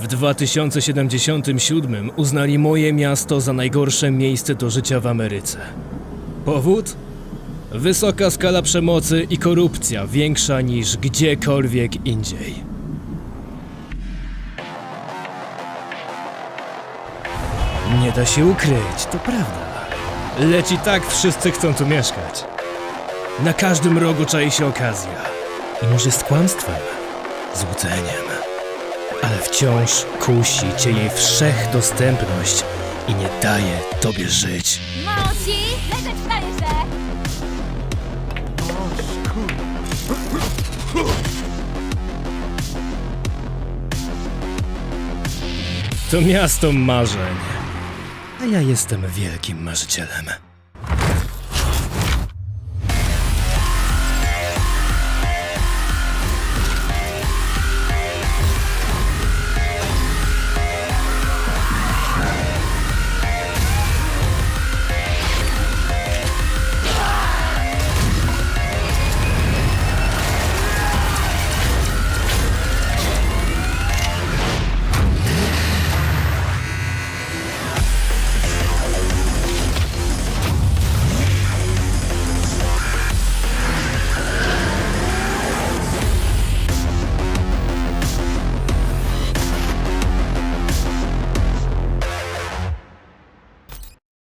W 2077 uznali moje miasto za najgorsze miejsce do życia w Ameryce. Powód? Wysoka skala przemocy i korupcja, większa niż gdziekolwiek indziej. Nie da się ukryć, to prawda. Lecz i tak wszyscy chcą tu mieszkać. Na każdym rogu czai się okazja. I może jest kłamstwem, złudzeniem. Ale wciąż kusi cię jej wszechdostępność i nie daje tobie żyć. Leżeć! To miasto marzeń. A ja jestem wielkim marzycielem.